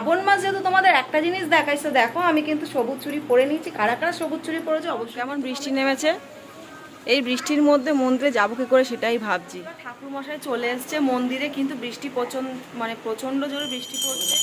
শ্রাবণ মাস যেহেতু তোমাদের একটা জিনিস দেখাইছে দেখো আমি কিন্তু সবুজ চুরি পরে নিয়েছি। কারা কারা সবুজ চুরি পরেছে? অবশ্যই এমন বৃষ্টি নেমেছে? এই বৃষ্টির মধ্যে মন্দিরে যাব কি করে সেটাই ভাবছি। ঠাকুর মশাই চলে এসছে মন্দিরে কিন্তু বৃষ্টি প্রচণ্ড মানে প্রচণ্ড জোরে বৃষ্টি পড়ছে।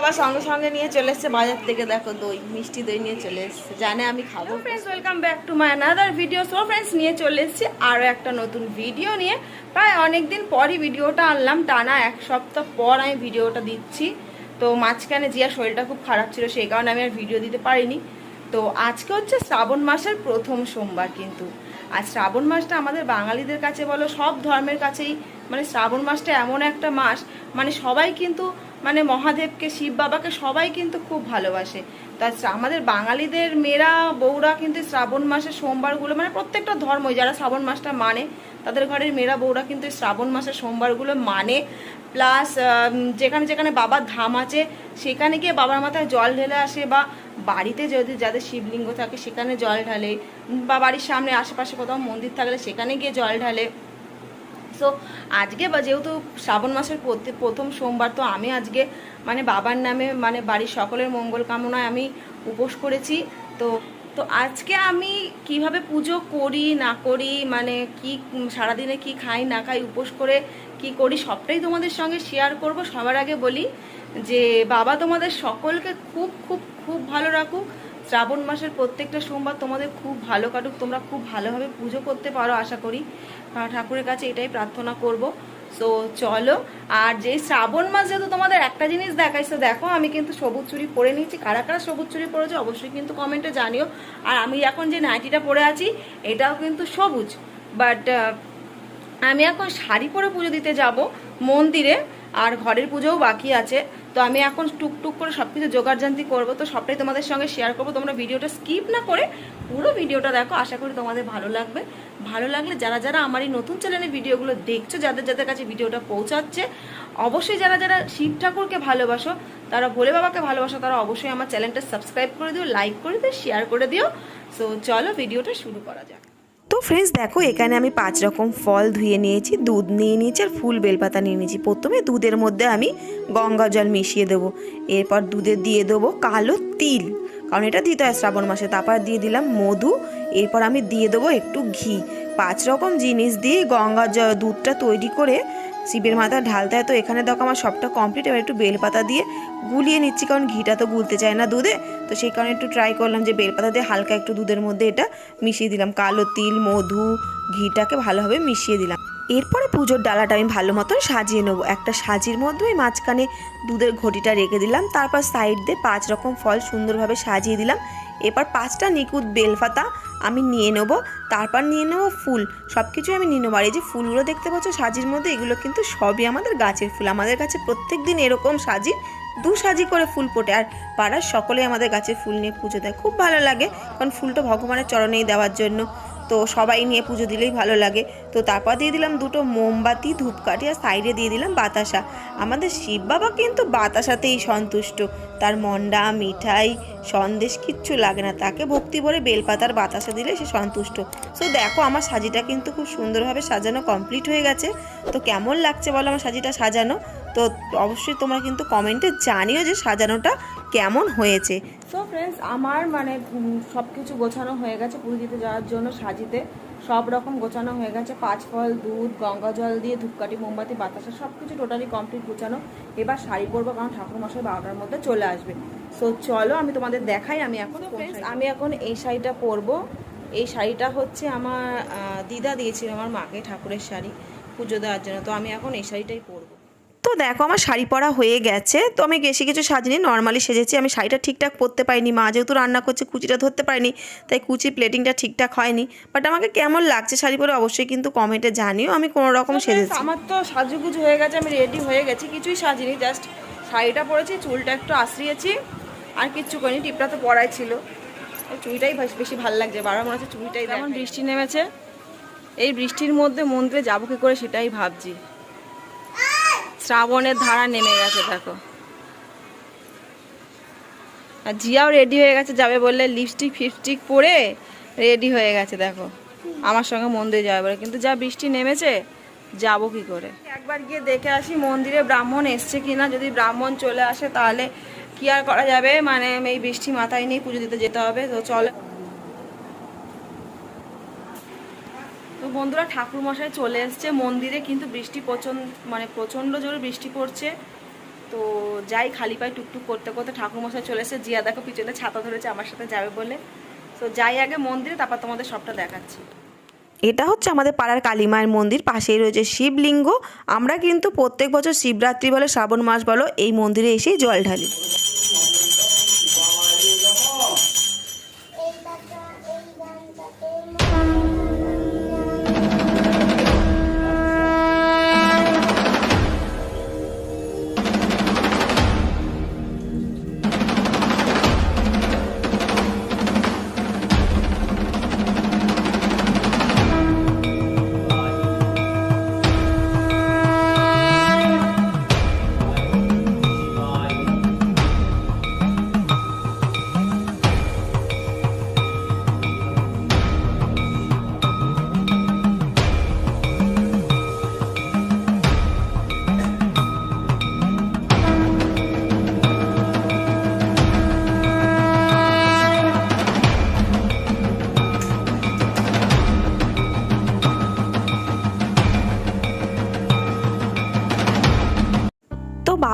আবার সঙ্গে সঙ্গে নিয়ে চলে এসছে বাজার থেকে, দেখো দই, মিষ্টি দই নিয়ে চলে এসছে। জানে আমি খাব। Friends welcome back to my another video so friends নিয়ে চলে এসেছি আরও একটা নতুন ভিডিও নিয়ে। প্রায় অনেক দিন পরই ভিডিওটা আনলাম, টানা এক সপ্তাহ পর আমি ভিডিওটা দিচ্ছি। তো মাঝখানে জিয়ার শরীরটা খুব খারাপ ছিল, সেই কারণে আমি আর ভিডিও দিতে পারিনি। তো আজকে হচ্ছে শ্রাবণ মাসের প্রথম সোমবার কিন্তু। আর শ্রাবণ মাসটা আমাদের বাঙালিদের কাছে বলো, সব ধর্মের কাছেই মানে শ্রাবণ মাসটা এমন একটা মাস মানে সবাই কিন্তু মানে মহাদেবকে, শিব বাবাকে সবাই কিন্তু খুব ভালোবাসে। তা আমাদের বাঙালিদের মেয়েরা, বউরা কিন্তু শ্রাবণ মাসের সোমবারগুলো মানে প্রত্যেকটা ধর্ম যারা শ্রাবণ মাসটা মানে তাদের ঘরের মেয়েরা, বউরা কিন্তু শ্রাবণ মাসের সোমবারগুলো মানে। প্লাস যেখানে যেখানে বাবার ধাম আছে, সেখানে গিয়ে বাবার মাথায় জল ঢেলে আসে বা বাড়িতে যদি, যাদের শিবলিঙ্গ থাকে, সেখানে জল ঢালে বা বাড়ির সামনে, আশেপাশে কোথাও মন্দির থাকলে সেখানে গিয়ে জল ঢালে। সো আজকে বা যেহেতু শ্রাবণ মাসের প্রথম সোমবার, তো আমি আজকে মানে বাবার নামে মানে বাড়ির সকলের মঙ্গল কামনায় আমি উপোস করেছি। তো তো আজকে আমি কীভাবে পুজো করি, না করি মানে কি সারাদিনে কি খাই, না খাই, উপোস করে কি করি, সবটাই তোমাদের সঙ্গে শেয়ার করব। সবার আগে বলি যে, বাবা তোমাদের সকলকে খুব খুব খুব ভালো রাখুক। শ্রাবণ মাসের প্রত্যেকটা সোমবার তোমাদের খুব ভালো কাটুক, তোমরা খুব ভালোভাবে পুজো করতে পারো আশা করি। ঠাকুরের কাছে এটাই প্রার্থনা করব। সো চলো, আর যে শ্রাবণ মাস যেহেতু তোমাদের একটা জিনিস দেখাই দেখাইছে দেখো আমি কিন্তু সবুজ চুরি পরে নিয়েছি। কারা কারা সবুজ চুরি পরেছে অবশ্যই কিন্তু কমেন্টে জানিও। আর আমি এখন যে নাইটিটা পরে আছি, এটাও কিন্তু সবুজ। বাট আমি এখন শাড়ি পরে পুজো দিতে যাব, মন্দিরে, আর ঘরের পুজোও বাকি আছে। তো আমি এখন টুকটুক করে সব কিছু জোগাড়জান্তি করব, তো সবটাই তোমাদের সঙ্গে শেয়ার করব। তোমরা ভিডিওটা স্কিপ না করে পুরো ভিডিওটা দেখো, আশা করি তোমাদের ভালো লাগবে। ভালো লাগলে যারা যারা আমার এই নতুন চ্যানেলে ভিডিওগুলো দেখছ, যাদের যাদের কাছে ভিডিওটা পৌঁছাচ্ছে, অবশ্যই যারা যারা শিব ঠাকুরকে ভালোবাসো, তারা ভোলে বাবাকে ভালোবাসো, তারা অবশ্যই আমার চ্যানেলটা সাবস্ক্রাইব করে দিও লাইক করে দিও শেয়ার করে দিও। সো চলো ভিডিওটা শুরু করা যাক। ফ্রেন্ডস দেখো, এখানে আমি পাঁচ রকম ফল ধুয়ে নিয়েছি, দুধ নিয়ে নিয়েছি আর ফুল বেলপাতা নিয়ে নিয়েছি। প্রথমে দুধের মধ্যে আমি গঙ্গা জল মিশিয়ে দেবো, এরপর দুধে দিয়ে দেবো কালো তিল, কারণ এটা দিতে হয় শ্রাবণ মাসে, তারপর দিয়ে দিলাম মধু, এরপর আমি দিয়ে দেবো একটু ঘি। পাঁচ রকম জিনিস দিয়ে গঙ্গা জল দুধটা তৈরি করে শিবের মাথা ঢালতে হয়, তো এখানে দেখো আমার সবটা কমপ্লিট এবার একটু বেলপাতা দিয়ে গুলিয়ে নিচ্ছি, কারণ ঘিটা তো গুলতে চায় না দুধে। তো সেই কারণে একটু ট্রাই করলাম যে বেলপাতা দিয়ে হালকা একটু দুধের মধ্যে এটা মিশিয়ে দিলাম। কালো তিল, মধু, ঘিটাকে ভালোভাবে মিশিয়ে দিলাম। এরপরে পুজোর ডালাটা আমি ভালো মতন সাজিয়ে নেব। একটা সাজির মধ্যে ওই মাঝখানে দুধের ঘটিটা রেখে দিলাম, তারপর সাইড দিয়ে পাঁচ রকম ফল সুন্দরভাবে সাজিয়ে দিলাম। এরপর পাঁচটা নিকুত বেলফাতা আমি নিয়ে নেব, তারপর নিয়ে নেব ফুল। সব কিছুই আমি নিয়ে নেব। আর এই যে ফুলগুলো দেখতে পাচ্ছ, সাজির মধ্যে এগুলো কিন্তু সবই আমাদের গাছের ফুল। আমাদের কাছে প্রত্যেক দিন এরকম সাজি, দু সাজি করে ফুল ফোটে। আর পাড়ার সকলেই আমাদের গাছে ফুল নিয়ে পুজো দেয়। খুব ভালো লাগে, কারণ ফুলটা ভগবানের চরণেই দেওয়ার জন্য। তো সবাই নিয়ে পুজো দিলেই ভালো লাগে। তো তারপর দিয়ে দিলাম দুটো মোমবাতি, ধূপকাঠি আর সাইডে দিয়ে দিলাম বাতাসা। আমাদের শিব বাবা কিন্তু বাতাসাতেই সন্তুষ্ট। তার মন্ডা, মিঠাই, সন্দেশ কিচ্ছু লাগে না। তাকে ভক্তি ভরে বেলপাতার বাতাসা দিলে সে সন্তুষ্ট। সো দেখো আমার সাজিটা কিন্তু খুব সুন্দরভাবে সাজানো কমপ্লিট হয়ে গেছে। তো কেমন লাগছে বলো আমার সাজিটা সাজানো? তো অবশ্যই তোমরা কিন্তু কমেন্টে জানিও যে সাজানোটা কেমন হয়েছে? সো ফ্রেন্ডস আমার মানে সব কিছু গোছানো হয়ে গেছে পুজো দিতে যাওয়ার জন্য সাজিতে। সব রকম গোছানো হয়ে গেছে পাঁচ ফল দুধ গঙ্গা জল দিয়ে ধূপকাঠি মোমবাতি বাতাসা সব কিছু টোটালি কমপ্লিট গোছানো। এবার শাড়ি পরবো কারণ ঠাকুর মশাই বারোটার মধ্যে চলে আসবে। সো চলো আমি তোমাদের দেখাই আমি এখন ফ্রেন্ডস আমি এখন এই শাড়িটা পরবো। এই শাড়িটা হচ্ছে আমার দিদা দিয়েছিল আমার মাকে ঠাকুরের শাড়ি পুজো দেওয়ার জন্য। তো আমি এখন এই শাড়িটাই পরবো। তো দেখো আমার শাড়ি পরা হয়ে গেছে। তো আমি বেশি কিছু সাজিনি নর্মালি সেজেছি। আমি শাড়িটা ঠিকঠাক পরতে পারিনি। মা যেহেতু রান্না করছে কুচিটা ধরতে পারিনি তাই কুচি প্লেটিংটা ঠিকঠাক হয়নি। বাট আমাকে কেমন লাগছে শাড়ি পরে অবশ্যই কিন্তু কমেন্টে জানিও। আমি কোনো রকম সেজেছি। আমার তো সাজুগুজু হয়ে গেছে আমি রেডি হয়ে গেছি। কিছুই সাজিনি জাস্ট শাড়িটা পরেছি চুলটা একটু আশ্রিয়েছি আর কিচ্ছু করিনি টিপটা তো পরাই ছিল। চুড়িটাই বেশ- বেশি ভালো লাগছে। বারবার মনে হচ্ছে চুড়িটাই দেখাই। বৃষ্টি নেমেছে? এই বৃষ্টির মধ্যে মন্দিরে যাব কি করে সেটাই ভাবছি। শ্রাবণের ধারা নেমে গেছে, দেখো। আর জিয়াও রেডি হয়ে গেছে, যাবে বললে লিপস্টিক ফিপস্টিক পরে রেডি হয়ে গেছে, দেখো। আমার সঙ্গে মন্দিরে যাবে বলে। কিন্তু যা বৃষ্টি নেমেছে, যাব কি করে? একবার গিয়ে দেখে আসি মন্দিরে ব্রাহ্মণ এসছে কিনা। যদি ব্রাহ্মণ চলে আসে, তাহলে কি আর করা যাবে? মানে এই বৃষ্টি মাথায় নিয়ে পুজো দিতে যেতে হবে। তো চলে। বন্ধুরা ঠাকুর মশাই চলে এসছে মন্দিরে, কিন্তু বৃষ্টি প্রচণ্ড মানে প্রচণ্ড জোরে বৃষ্টি পড়ছে। তো যাই খালি পায়ে টুকটুক করতে করতে ঠাকুর মশাই চলে এসেছে। জিয়া দেখো পিছনে ছাতা ধরেছে, আমার সাথে যাবে বলে। তো যাই আগে মন্দিরে, তারপর তোমাদের সবটা দেখাচ্ছি। এটা হচ্ছে আমাদের পাড়ার কালী মায়ের মন্দির, পাশেই রয়েছে শিবলিঙ্গ। আমরা কিন্তু প্রত্যেক বছর শিবরাত্রি বলো, শ্রাবণ মাস বলো, এই মন্দিরে এসেই জল ঢালি।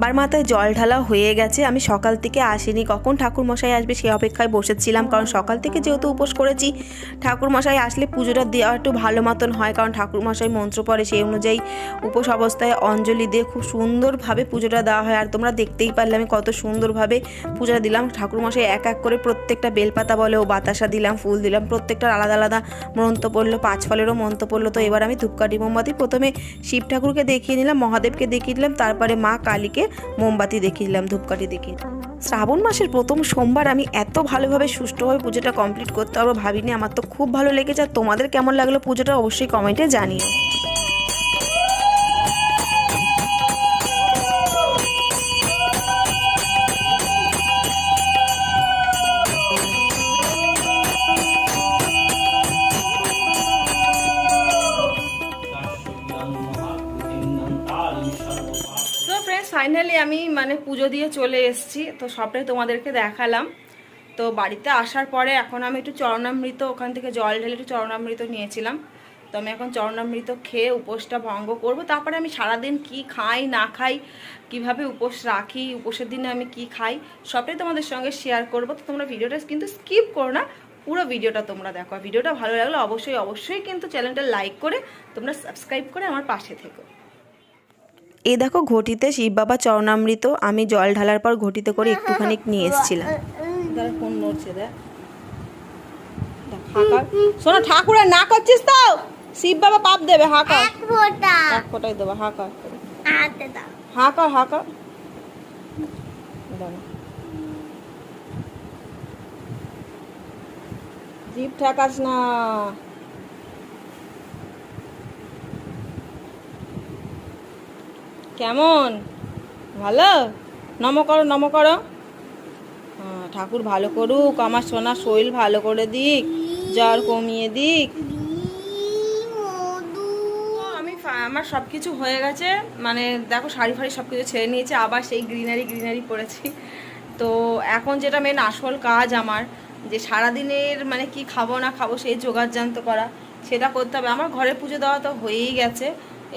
বাবার মাথায় জল ঢালা হয়ে গেছে। আমি সকাল থেকে আসিনি। কখন ঠাকুর মশাই আসবে সে অপেক্ষায় বসেছিলাম। কারণ সকাল থেকে যেহেতু উপোস করেছি ঠাকুর মশাই আসলে পুজোটা দেওয়া একটু ভালো মতন হয়। কারণ ঠাকুর মশাই মন্ত্র পড়ে, সেই অনুযায়ী উপোস অবস্থায় অঞ্জলি দিয়ে খুব সুন্দরভাবে পুজোটা দেওয়া হয়। আর তোমরা দেখতেই পারলে আমি কত সুন্দরভাবে পুজোটা দিলাম। ঠাকুর মশাই এক এক করে প্রত্যেকটা বেলপাতা বলে ও বাতাসা দিলাম, ফুল দিলাম প্রত্যেকটার আলাদা আলাদা মন্ত্র পড়ল, পাঁচ ফলেরও মন্ত্র পড়ল। তো এবার আমি ধূপকাঠি মোমবাতি প্রথমে শিব ঠাকুরকে দেখিয়ে নিলাম, মহাদেবকে দেখিয়ে দিলাম। তারপরে মা কালীকে মোমবাতি দেখিয়ে দিলাম ধূপকাঠি দেখি। শ্রাবণ মাসের প্রথম সোমবার আমি এত ভালোভাবে সুষ্ঠুভাবে পুজোটা কমপ্লিট করতে পারব ভাবিনি। আমার তো খুব ভালো লেগেছে। আর তোমাদের কেমন লাগল পুজোটা অবশ্যই কমেন্টে জানিও। ফাইনালি আমি মানে পুজো দিয়ে চলে এসেছি, তো সবটাই তোমাদেরকে দেখালাম। তো বাড়িতে আসার পরে এখন আমি একটু চরণামৃত, ওখান থেকে জল ঢেলে একটু চরণামৃত নিয়েছিলাম। তো আমি এখন চরণামৃত খেয়ে উপোসটা ভঙ্গ করব। তারপরে আমি সারাদিন কি খাই, না খাই, কীভাবে উপোস রাখি, উপোসের দিনে আমি কি খাই সবটাই তোমাদের সঙ্গে শেয়ার করব। তো তোমরা ভিডিওটা কিন্তু স্কিপ করো না, পুরো ভিডিওটা তোমরা দেখো। ভিডিওটা ভালো লাগলে অবশ্যই অবশ্যই কিন্তু চ্যানেলটা লাইক করে তোমরা সাবস্ক্রাইব করে আমার পাশে থেকো। এ দেখো ঘটিতে শিব বাবা চরণামৃত আমি জল ঢালার পর ঘটিতে করে একটুখানি নিয়ে এসেছিলাম। ফোন নড়ছে দেখ। শোনো ঠাকুরের না করছিস তো? শিব বাবা পাপ দেবে হাঁকা। ফোটা। এক ফোটাই দেবো হাঁকা। হাতে দাও। হাঁকা হাঁকা। জিপ ঠেকাস না। কেমন? ভালো? নম করো নম করো। হ্যাঁ, ঠাকুর ভালো করুক আমার সোনা শরীর ভালো করে দিক জ্বর কমিয়ে দিক। আমি আমার সব কিছু হয়ে গেছে। মানে দেখো শাড়ি ফাড়ি সব কিছু ছেড়ে নিয়েছে আবার সেই গ্রিনারি গ্রিনারি পরেছি। তো এখন যেটা মেন আসল কাজ আমার যে সারাদিনের মানে কি খাব না খাব সেই জোগাড় জান্ত করা সেটা করতে হবে। আমার ঘরে পুজো দেওয়া তো হয়েই গেছে।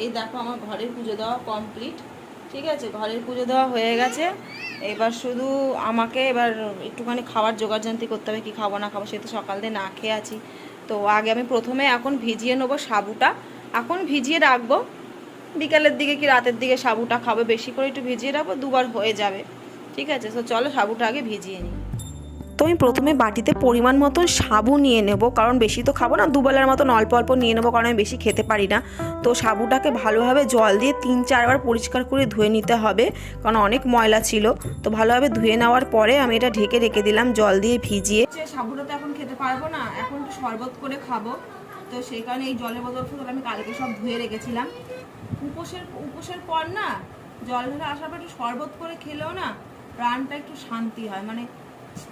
এই দেখো আমার ঘরের পুজো দেওয়া কমপ্লিট ঠিক আছে? ঘরের পুজো দেওয়া হয়ে গেছে। এবার শুধু আমাকে এবার একটুখানি খাবার জোগাড় জান্তি করতে হবে, কি খাব, না খাব সে তো সকাল দিয়ে না খেয়ে আছি। তো আগে আমি প্রথমে এখন ভিজিয়ে নেব সাবুটা। এখন ভিজিয়ে রাখব। বিকালের দিকে কি রাতের দিকে সাবুটা খাব, বেশি করে একটু ভিজিয়ে রাখব, দুবার হয়ে যাবে। ঠিক আছে? তো চলো সাবুটা আগে ভিজিয়ে নিই। তো আমি প্রথমে বাটিতে পরিমাণ মতন সাবু নিয়ে নেব, কারণ বেশি তো খাব না, দুবেলার মতন অল্প অল্প নিয়ে নেব, কারণ আমি বেশি খেতে পারি না। তো সাবুটাকে ভালোভাবে জল দিয়ে তিন চারবার পরিষ্কার করে ধুয়ে নিতে হবে, কারণ অনেক ময়লা ছিল। তো ভালোভাবে ধুয়ে নেওয়ার পরে আমি এটা ঢেকে রেখে দিলাম, জল দিয়ে ভিজিয়ে। সাবুটা তো এখন খেতে পারব না, এখন শরবত করে খাব। তো সেই কারণে এই জলের বোতল ফুতল আমি কালকে সব ধুয়ে রেখেছিলাম। উপোসের উপোসের পর না, জল ঢেলে আসার পর একটু শরবত করে খেলেও না, প্রাণটা একটু শান্তি হয়। মানে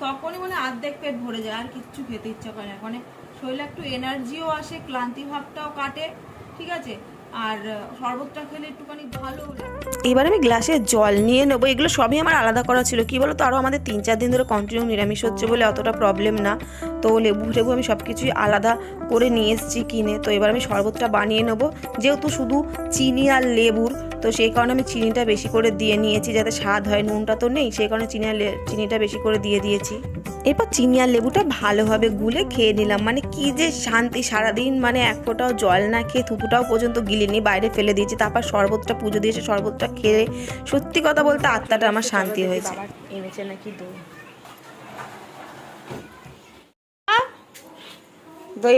তখনই মানে অর্ধেক পেট ভরে যায়, আর কিচ্ছু খেতে ইচ্ছা করে না। মানে শরীরে একটু এনার্জিও আসে, ক্লান্তি ভাবটাও কাটে, ঠিক আছে? আর শরবতটা খেলে একটুখানি ভালো এবার আমি গ্লাসে জল নিয়ে নেব, এগুলো সবই আমার আলাদা করা ছিল। কি বলো তো আরও আমাদের তিন চার দিন ধরে কন্টিনিউ নিরামিষ হচ্ছে বলে অতটা প্রবলেম না। তো লেবু টেবু আমি সব কিছুই আলাদা করে নিয়ে এসেছি কিনে। তো এবার আমি শরবতটা বানিয়ে নেব। যেহেতু শুধু চিনি আর লেবুর তো সেই কারণে আমি চিনিটা বেশি করে দিয়ে নিয়েছি, যাতে স্বাদ হয়, নুনটা তো নেই, সেই কারণে চিনি আর চিনিটা বেশি করে দিয়ে দিয়েছি। এরপর চিনি আর লেবুটা ভালোভাবে গুলে খেয়ে নিলাম মানে কি যে শান্তি, সারাদিন মানে এক ফোঁটাও জল না খেয়ে থুতুটাও পর্যন্ত গিলিনি, বাইরে ফেলে দিয়েছি, তারপর শরবতটা, পুজো দিয়েছে শরবতটা খেয়ে, সত্যি কথা বলতে আত্মাটা আমার শান্তি হয়েছে। এনেছে নাকি দই?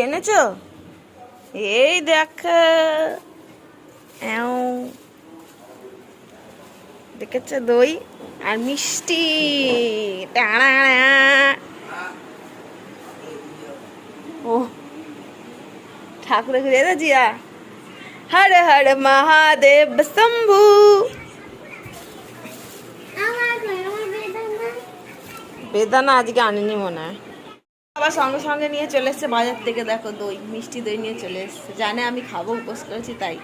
এনেছো? এই দেখ। দেখেছ? দই আর মিষ্টি। ও ঠাকুর ঘুরে জিয়া? হর হর মহাদেব শম্ভু। বেদানা। আজকে আনিনি মনে হয়। আবার সঙ্গে সঙ্গে নিয়ে চলে এসছে বাজার থেকে দেখো দই মিষ্টি দই নিয়ে চলে এসছে। জানে আমি খাব উপোস করেছি তাই।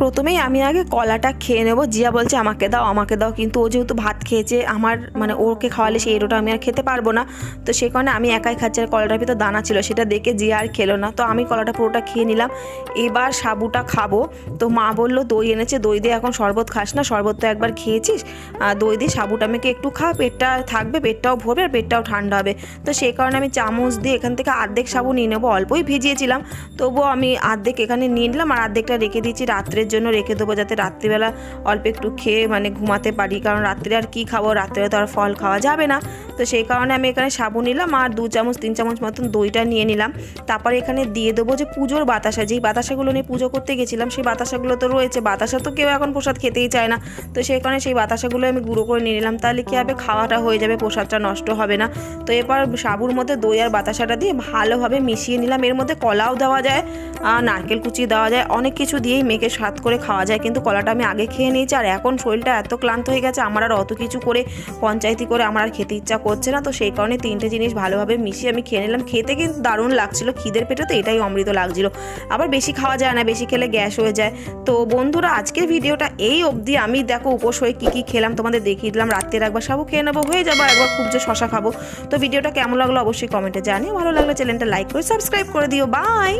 প্রথমেই আমি আগে কলাটা খেয়ে নেব। জিয়া বলছে, আমাকে দাও আমাকে দাও। কিন্তু ও যেহেতু ভাত খেয়েছে, আমার মানে ওকে খাওয়ালে সেই এরোটা আমি আর খেতে পারব না। তো সে কারণে আমি একাই খাচ্ছি আর কলাটার ভিতর দানা ছিল, সেটা দেখে জিয়া আর খেলো না। তো আমি কলাটা পুরোটা খেয়ে নিলাম। এবার সাবুটা খাব। তো মা বলল, দই এনেছে, দই দিয়ে এখন শরবত খাস না, শরবত তো একবার খেয়েছিস। আর দই দিয়ে সাবুটা মেখে একটু খা, পেটটা থাকবে, পেটটাও ভরবে, আর পেটটাও ঠান্ডা হবে। তো সেই কারণে আমি চামচ দিয়ে এখান থেকে আর্ধেক সাবু নিয়ে নেব, অল্পই ভিজিয়েছিলাম। তবুও আমি অর্ধেক এখানে নিয়ে নিলাম আর অর্ধেকটা রেখে দিয়েছি রাত্রের জন্য রেখে দেবো যাতে রাত্রিবেলা অল্প একটু খেয়ে মানে ঘুমাতে পারি। কারণ রাত্রে আর কি খাব? রাত্রে তো আর ফল খাওয়া যাবে না। তো সেই কারণে আমি এখানে সাবু নিলাম আর দু চামচ, তিন চামচ মতন দইটা নিয়ে নিলাম। তারপরে এখানে দিয়ে দেবো যে পুজোর বাতাসা। যেই বাতাসাগুলো নিয়ে পুজো করতে গেছিলাম, সেই বাতাসাগুলো তো রয়েছে। বাতাসা তো কেউ এখন প্রসাদ খেতেই চায় না। তো সেই কারণে সেই বাতাসাগুলো আমি গুঁড়ো করে নিয়ে নিলাম। তাহলে কী হবে? খাওয়াটা হয়ে যাবে, প্রসাদটা নষ্ট হবে না। তো এবার সাবুর মধ্যে দই আর বাতাসাটা দিয়ে ভালোভাবে মিশিয়ে নিলাম। এর মধ্যে কলাও দেওয়া যায় নারকেল কুচি দেওয়া যায়, অনেক কিছু দিয়েই মেখে স্বাদ করে খাওয়া যায়, কিন্তু কলাটা আমি আগে খেয়ে নিয়েছি আর এখন শরীরটা এত ক্লান্ত হয়ে গেছে, আমার আর অত কিছু করে পঞ্চায়েতি করে আমার আর খেতে ইচ্ছা করছে না। তো সেই কারণে তিনটে জিনিস ভালোভাবে মিশিয়ে আমি খেয়ে নিলাম। খেতে কিন্তু দারুণ লাগছিল, খিদের পেটে তো এটাই অমৃত লাগছিল। আবার বেশি খাওয়া যায় না, বেশি খেলে গ্যাস হয়ে যায়। তো বন্ধুরা, আজকের ভিডিওটা এই অবধি। আমি দেখো উপোস হয়ে কী কী খেলাম, তোমাদের দেখিয়ে দিলাম। রাত্রের একবার সাবু খেয়ে নেব, হয়ে যাব একবার খুব যে শশা খাব। তো ভিডিওটা কেমন লাগল অবশ্যই কমেন্টে জানিও। ভালো লাগলে চ্যানেলটা লাইক করে, সাবস্ক্রাইব করে দিও। বাই!